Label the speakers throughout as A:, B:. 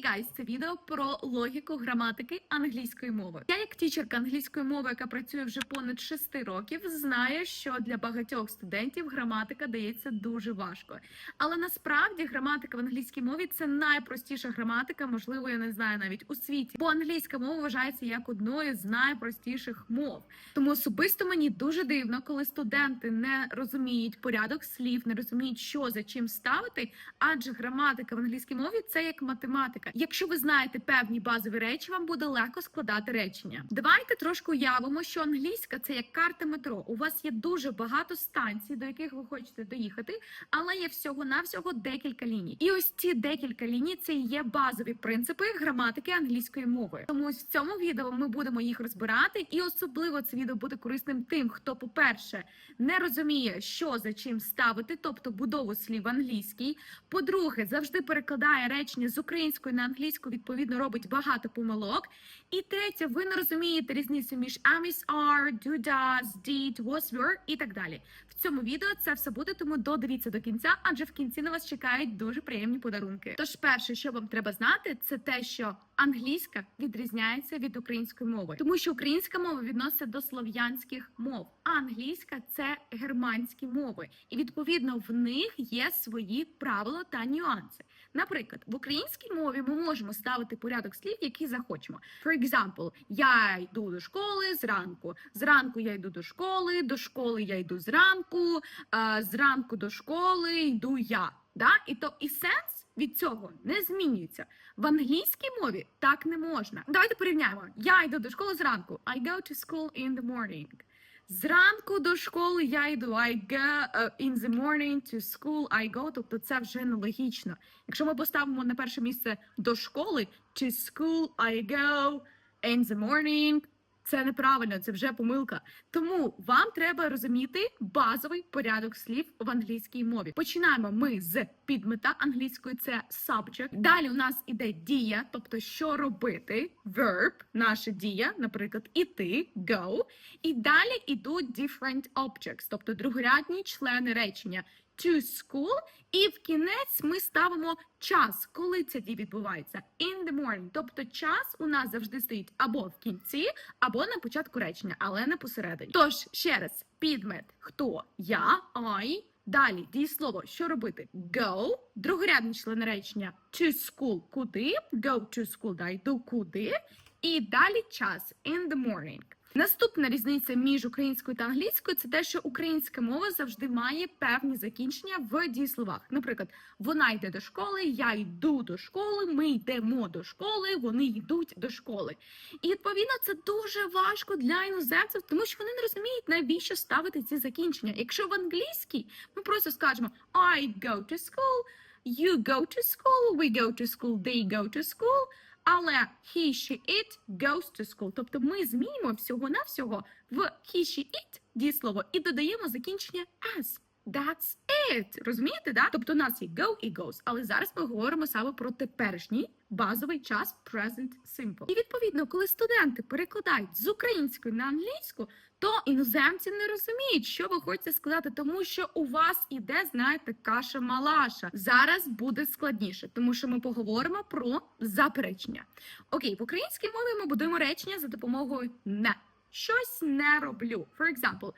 A: Hey guys, це відео про логіку граматики англійської мови. Я, як тічерка англійської мови, яка працює вже понад 6 років, знаю, що для багатьох студентів граматика дається дуже важко. Але насправді граматика в англійській мові це найпростіша граматика, можливо, я не знаю навіть у світі, бо англійська мова вважається як одною з найпростіших мов. Тому особисто мені дуже дивно, коли студенти не розуміють порядок слів, не розуміють, що за чим ставити, адже граматика в англійській мові це як математика. Якщо ви знаєте певні базові речі, вам буде легко складати речення. Давайте трошки уявимо, що англійська це як карта метро. У вас є дуже багато станцій, до яких ви хочете доїхати, але є всього навсього декілька ліній. І ось ці декілька ліній це є базові принципи граматики англійської мови. Тому в цьому відео ми будемо їх розбирати, і особливо це відео буде корисним тим, хто, по-перше, не розуміє, що за чим ставити, тобто будову слів англійській. По-друге, завжди перекладає речення з української на англійську, відповідно, робить багато помилок. І третє, ви не розумієте різницю між am, is, are, do, does, did, was, were і так далі. Цьому відео це все буде, тому додивіться до кінця, адже в кінці на вас чекають дуже приємні подарунки. Тож, перше, що вам треба знати, це те, що англійська відрізняється від української мови, тому що українська мова відноситься до слов'янських мов, а англійська це германські мови, і відповідно в них є свої правила та нюанси. Наприклад, в українській мові ми можемо ставити порядок слів, який захочемо. For example, я йду до школи зранку. Зранку я йду до школи, до школи я йду зранку, а зранку до школи йду я. Да? І то і сенс від цього не змінюється. В англійській мові так не можна. Давайте порівняємо. Я йду до школи зранку. I go to school in the morning. Зранку до школи я йду. I go uh, in the morning to school I go. Тобто це вже нелогічно. Якщо ми поставимо на перше місце до школи, to school I go in the morning, це неправильно, це вже помилка. Тому вам треба розуміти базовий порядок слів в англійській мові. Починаємо ми з підмета англійської, це subject. Далі у нас іде дія, тобто що робити, verb, наша дія, наприклад, іти, go. І далі ідуть different objects, тобто другорядні члени речення. To school, і в кінець ми ставимо час, коли ця дія відбувається. In the morning. Тобто час у нас завжди стоїть або в кінці, або на початку речення, але не посередині. Тож ще раз, підмет хто я, I. Далі дієслово, що робити? Go, другорядний член речення to school, куди? Go to school, да, йду куди. І далі час in the morning. Наступна різниця між українською та англійською це те, що українська мова завжди має певні закінчення в дієсловах. Наприклад, вона йде до школи, я йду до школи, ми йдемо до школи, вони йдуть до школи. І відповідно це дуже важко для іноземців, тому що вони не розуміють, навіщо ставити ці закінчення. Якщо в англійській ми просто скажемо I go to school, you go to school, we go to school, they go to school. Але he, she, it goes to school. Тобто ми змінюємо всього-навсього в he, she, it дієслово і додаємо закінчення as. That's it. Розумієте, да? Тобто у нас є go і goes. Але зараз ми говоримо саме про теперішній базовий час present simple. І відповідно, коли студенти перекладають з української на англійську, то іноземці не розуміють, що ви хочете сказати, тому що у вас іде, знаєте, каша малаша. Зараз буде складніше, тому що ми поговоримо про заперечення. Окей, в українській мові ми будуємо речення за допомогою не. Щось не роблю. For example,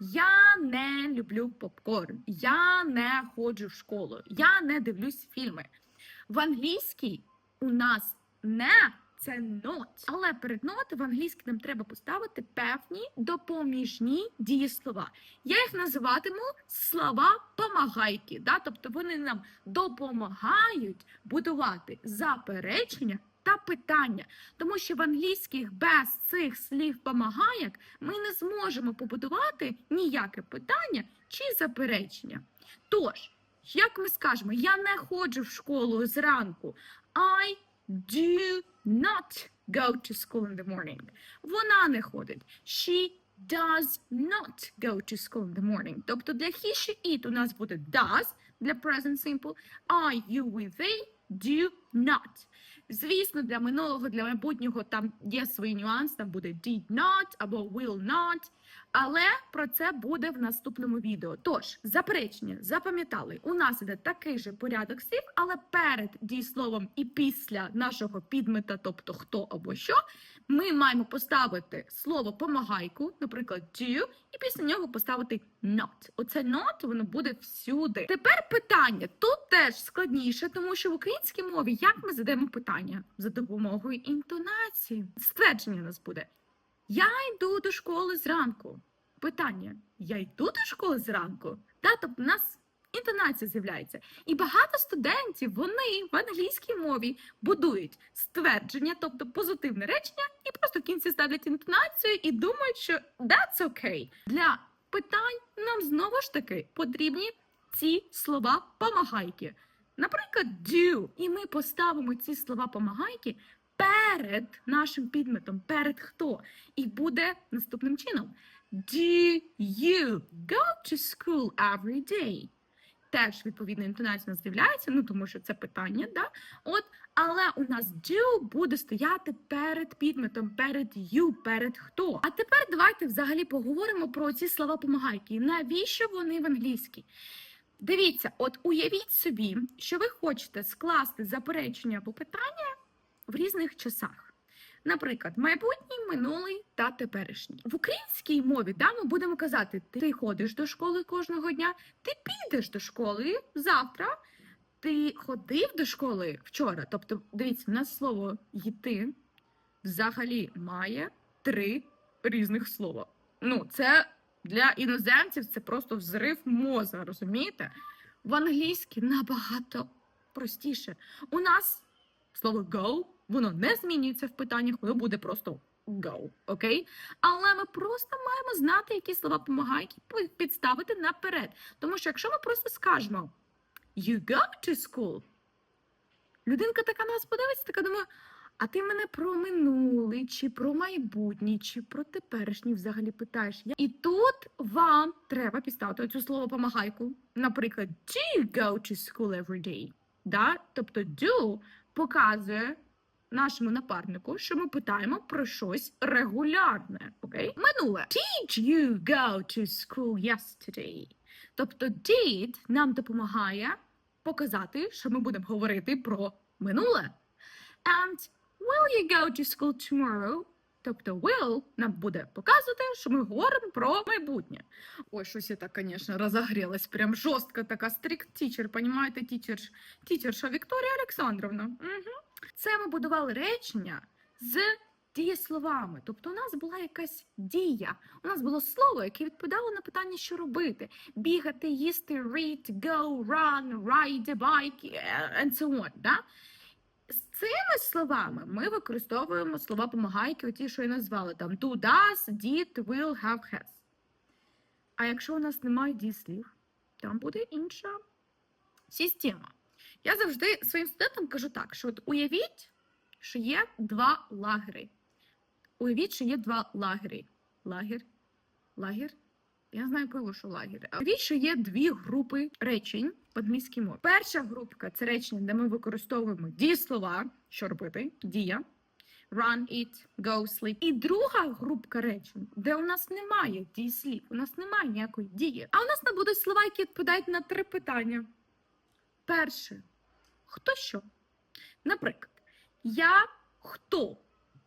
A: я не люблю попкорн, я не ходжу в школу, я не дивлюсь фільми. В англійській у нас не це not. Але перед not в англійській нам треба поставити певні допоміжні дієслова. Я їх називатиму слова помагайки. Да? Тобто вони нам допомагають будувати заперечення та питання. Тому що в англійських без цих слів помагайок ми не зможемо побудувати ніяке питання чи заперечення. Тож, як ми скажемо, я не ходжу в школу зранку. I do not go to school in the morning. Вона не ходить. She does not go to school in the morning. Тобто для he, she, it у нас буде does для present simple. I, you, we, they do not. Звісно, для минулого, для майбутнього там є свої нюанси, там буде did not або will not. Але про це буде в наступному відео. Тож, заперечення, запам'ятали, у нас іде такий же порядок слів, але перед дієсловом і після нашого підмета, тобто хто або що, ми маємо поставити слово помагайку, наприклад, do, і після нього поставити not. Оце not воно буде всюди. Тепер питання тут теж складніше, тому що в українській мові як ми задаємо питання за допомогою інтонації. Ствердження у нас буде. Я йду до школи зранку. Питання: я йду до школи зранку? Да, тобто у нас інтонація з'являється. І багато студентів вони в англійській мові будують ствердження, тобто позитивне речення, і просто в кінці ставлять інтонацію і думають, що that's okay. Для питань нам знову ж таки потрібні ці слова помагайки. Наприклад, do. І ми поставимо ці слова помагайки перед нашим підметом, перед хто. І буде наступним чином. Do you go to school every day? Теж відповідна інтонація з'являється, ну тому що це питання, да? От, але у нас do буде стояти перед підметом, перед you, перед хто. А тепер давайте взагалі поговоримо про ці слова помагайки. Навіщо вони в англійській? Дивіться, от уявіть собі, що ви хочете скласти заперечення або питання в різних часах. Наприклад, майбутній, минулий та теперішній. В українській мові да, ми будемо казати: ти ходиш до школи кожного дня, ти підеш до школи завтра, ти ходив до школи вчора. Тобто, дивіться, в нас слово йти взагалі має три різних слова. Ну, це для іноземців це просто взрив мозга, розумієте? В англійській набагато простіше. У нас слово go, воно не змінюється в питаннях, воно буде просто go, окей? Але ми просто маємо знати, які слова помагають пи- підставити наперед. Тому що якщо ми просто скажемо you go to school, людинка така на нас подивиться, така думає, а ти мене про минулий, чи про майбутній, чи про теперішній взагалі питаєш. І тут вам треба підставити цю слово помагайку. Наприклад, do you go to school every day? Да? Тобто do показує нашому напарнику, що ми питаємо про щось регулярне. Окей? Минуле. Did you go to school yesterday? Тобто did нам допомагає показати, що ми будемо говорити про минуле. And will you go to school tomorrow? Тобто will нам буде показувати, що ми говоримо про майбутнє. Ой, щось я так, звісно, розогрілась. Прям жорстко така стрікт тічер, понімаєте, тічер, тічерша Вікторія Олександровна. Угу. Це ми будували речення з дієсловами. Тобто у нас була якась дія. У нас було слово, яке відповідало на питання, що робити: бігати, їсти, read, go, run, ride a bike, е, and so on. Да? З цими словами ми використовуємо слова помагайки, оті, що я назвала там do, does, did, will, have, has. А якщо у нас немає дієслів, там буде інша система. Я завжди своїм студентам кажу так: що от уявіть, що є два лагери. Уявіть, що є два лагери. Лагер, лагер. Я знаю пиво, що лагер. А що є дві групи речень в англійській мові. Перша групка це речення, де ми використовуємо дієслова, що робити, дія. Run, eat, go, sleep. І друга групка речень, де у нас немає дієслів, у нас немає ніякої дії. А у нас не будуть слова, які відповідають на три питання. Перше, хто що? Наприклад, я хто?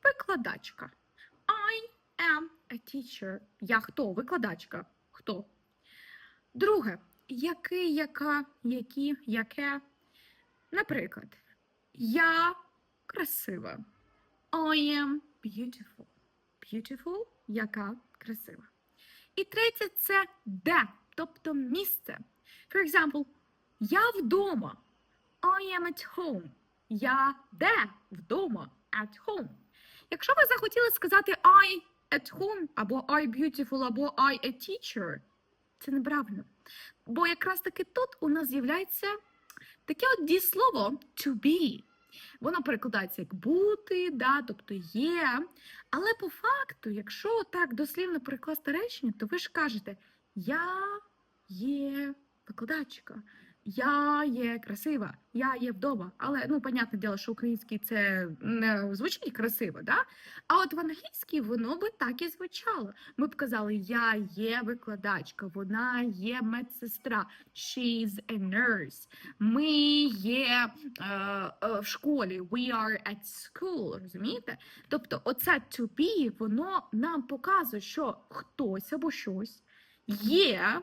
A: Викладачка. I am a teacher. Я хто? Викладачка. Хто? Друге, який, яка, які, яке. Наприклад, я красива. I am beautiful. Beautiful, яка красива. І третє це де, тобто місце. For example, я вдома. I am at home. Я де вдома at home. Якщо ви захотіли сказати I at home, або I beautiful, або I a teacher, це неправильно. Бо якраз таки тут у нас з'являється таке от дієслово to be. Воно перекладається як бути, да, тобто є. Але по факту, якщо так дослівно перекласти речення, то ви ж кажете Я є викладачка. Я є красива, я є вдома. Але ну, понятне діло, що український це не звучить красиво, да? А от в англійській воно би так і звучало. Ми б казали, я є викладачка, вона є медсестра, she's a nurse. Ми є е, е, в школі, we are at school, розумієте? Тобто, оце to be, воно нам показує, що хтось або щось є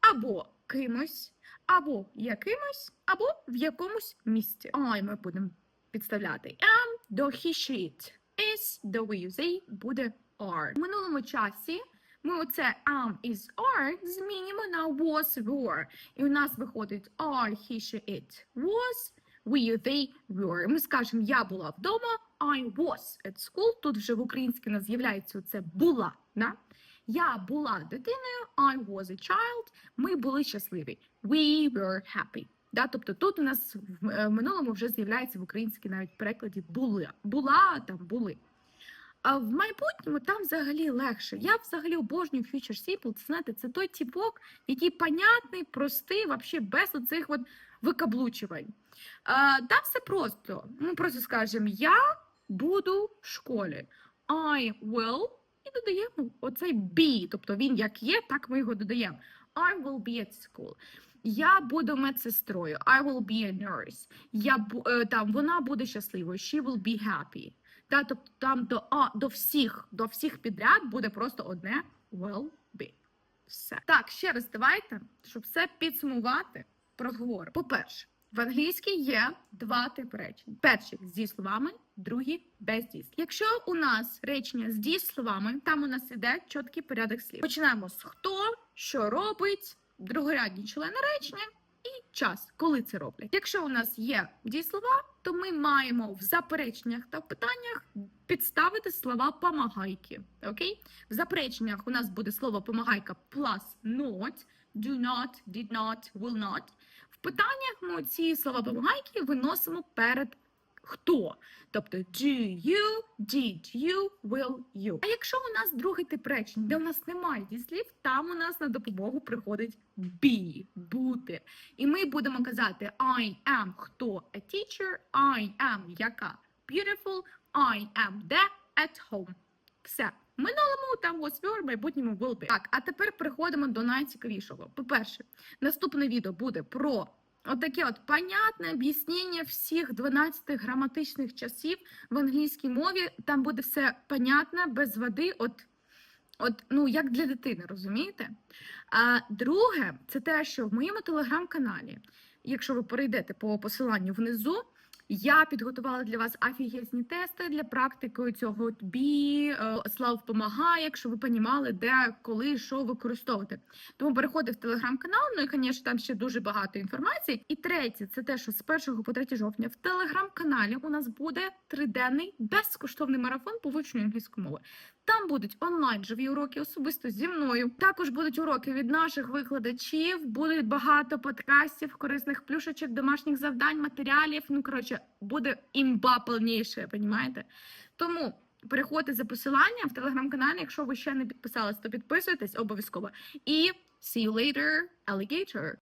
A: або кимось, або якимось, або в якомусь місці. Ой, ми будемо підставляти am до he, she. Is до we, they буде are. В минулому часі ми оце am is are змінимо на was were. І у нас виходить are, he, she, it was, we, they, were. Ми скажемо я була вдома, I was at school. Тут вже в українській у нас з'являється це була. Да? Я була дитиною, I was a child. Ми були щасливі. We were happy. Да? Тобто тут у нас в е, минулому вже з'являється в українській навіть перекладі були. Була там були. А в майбутньому там взагалі легше. Я взагалі обожнюю Future Simple. Це знаєте, це той типок, який понятний, простий, вообще без оцих от викаблучувань. А, там все просто. Ми просто скажемо: я буду в школі. I will і додаємо оцей be, тобто він як є, так ми його додаємо. I will be at school. Я буду медсестрою. I will be a nurse. Я е, там вона буде щасливою. She will be happy. Та, тобто там до, а, до всіх, до всіх підряд буде просто одне will be. Все. Так, ще раз давайте, щоб все підсумувати, проговоримо. По-перше, в англійській є два типи речень: перший з дієсловами, другий без дійслів. Якщо у нас речення з дієсловами, там у нас іде чіткий порядок слів. Починаємо з хто, що робить, другорядні члени речення і час, коли це роблять. Якщо у нас є дієслова, то ми маємо в запереченнях та питаннях підставити слова помагайки. Окей? В запереченнях у нас буде слово помагайка plus not, do not, did not, will not. В питаннях ми ці слова помагайки виносимо перед хто. Тобто do you, did you, will you. А якщо у нас другий тип речень, де у нас немає дієслів, там у нас на допомогу приходить be, бути. І ми будемо казати I am хто a teacher, I am яка beautiful, I am де at home. Все. Минулому там was в майбутньому will be. Так, а тепер переходимо до найцікавішого. По-перше, наступне відео буде про отаке от понятне об'яснення всіх 12 граматичних часів в англійській мові. Там буде все понятне, без води, от, от ну як для дитини, розумієте? А друге, це те, що в моєму телеграм-каналі, якщо ви перейдете по посиланню внизу, я підготувала для вас офігезні тести для практики цього бі, е, слав помагає, якщо ви понімали, де, коли, що використовувати. Тому переходьте в телеграм-канал, ну і, звісно, там ще дуже багато інформації. І третє, це те, що з 1 по 3 жовтня в телеграм-каналі у нас буде триденний безкоштовний марафон по вивченню англійської мови. Там будуть онлайн живі уроки особисто зі мною. Також будуть уроки від наших викладачів, будуть багато подкастів, корисних плюшечок, домашніх завдань, матеріалів. Ну коротше, буде імба повніше, понімаєте? Тому переходьте за посиланням в телеграм-каналі. Якщо ви ще не підписались, то підписуйтесь обов'язково. І see you later, alligator!